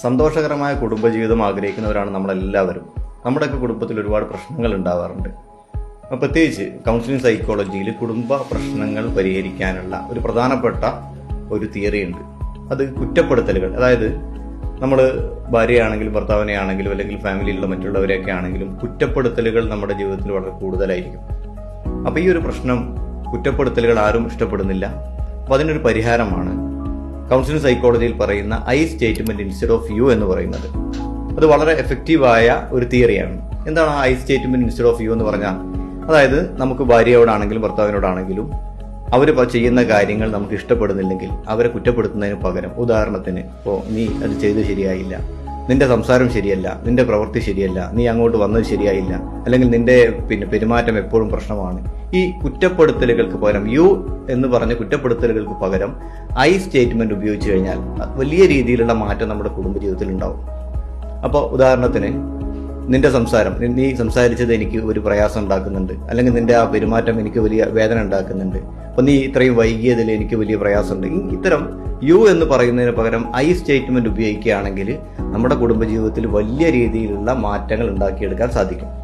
സന്തോഷകരമായ കുടുംബജീവിതം ആഗ്രഹിക്കുന്നവരാണ് നമ്മളെല്ലാവരും. നമ്മുടെയൊക്കെ കുടുംബത്തിൽ ഒരുപാട് പ്രശ്നങ്ങൾ ഉണ്ടാവാറുണ്ട്. പ്രത്യേകിച്ച് കൗൺസിലിംഗ് സൈക്കോളജിയിൽ കുടുംബ പ്രശ്നങ്ങൾ പരിഹരിക്കാനുള്ള ഒരു പ്രധാനപ്പെട്ട ഒരു തിയറി ഉണ്ട്. അത് കുറ്റപ്പെടുത്തലുകൾ. അതായത് നമ്മൾ ഭാര്യയാണെങ്കിലും ഭർത്താവിനെ ആണെങ്കിലും അല്ലെങ്കിൽ ഫാമിലിയിലുള്ള മറ്റുള്ളവരെയൊക്കെ ആണെങ്കിലും കുറ്റപ്പെടുത്തലുകൾ നമ്മുടെ ജീവിതത്തിൽ വളരെ കൂടുതലായിരിക്കും. അപ്പോൾ ഈ ഒരു പ്രശ്നം കുറ്റപ്പെടുത്തലുകൾ ആരും ഇഷ്ടപ്പെടുന്നില്ല. അപ്പോൾ അതിനൊരു പരിഹാരമാണ് കൗൺസിലിംഗ് സൈക്കോളജിയിൽ പറയുന്ന I statement instead of you എന്ന് പറയുന്നത്. അത് വളരെ എഫക്റ്റീവായ ഒരു തിയറിയാണ്. എന്താണ് I statement instead of you എന്ന് പറഞ്ഞാൽ? അതായത് നമുക്ക് ഭാര്യയോടാണെങ്കിലും ഭർത്താവിനോടാണെങ്കിലും അവർ ചെയ്യുന്ന കാര്യങ്ങൾ നമുക്ക് ഇഷ്ടപ്പെടുന്നില്ലെങ്കിൽ അവരെ കുറ്റപ്പെടുത്തുന്നതിന് പകരം ഉദാഹരണത്തിന് ഓ നീ അത് ചെയ്ത് ശരിയായില്ല. നിന്റെ സംസാരം ശരിയല്ല നിന്റെ പ്രവൃത്തി ശരിയല്ല നീ അങ്ങോട്ട് വന്നത് ശരിയായില്ല അല്ലെങ്കിൽ നിന്റെ പിന്നെ പെരുമാറ്റം എപ്പോഴും പ്രശ്നമാണ്. ഈ കുറ്റപ്പെടുത്തലുകൾക്ക് പകരം യു എന്ന് പറഞ്ഞ കുറ്റപ്പെടുത്തലുകൾക്ക് പകരം ഐ സ്റ്റേറ്റ്മെന്റ് ഉപയോഗിച്ച് കഴിഞ്ഞാൽ വലിയ രീതിയിലുള്ള മാറ്റം നമ്മുടെ കുടുംബ ജീവിതത്തിൽ ഉണ്ടാവും. അപ്പോൾ ഉദാഹരണത്തിന് നിന്റെ സംസാരം നീ സംസാരിച്ചത് എനിക്ക് ഒരു പ്രയാസം ഉണ്ടാക്കുന്നുണ്ട്. അല്ലെങ്കിൽ നിന്റെ ആ പെരുമാറ്റം എനിക്ക് വലിയ വേദന ഉണ്ടാക്കുന്നുണ്ട്. അപ്പൊ നീ ഇത്രയും വൈകിയതിൽ എനിക്ക് വലിയ പ്രയാസമുണ്ട്. ഇത്തരം യു എന്ന് പറയുന്നതിന് പകരം ഐ സ്റ്റേറ്റ്മെന്റ് ഉപയോഗിക്കുകയാണെങ്കിൽ നമ്മുടെ കുടുംബജീവിതത്തിൽ വലിയ രീതിയിലുള്ള മാറ്റങ്ങൾ ഉണ്ടാക്കിയെടുക്കാൻ സാധിക്കും.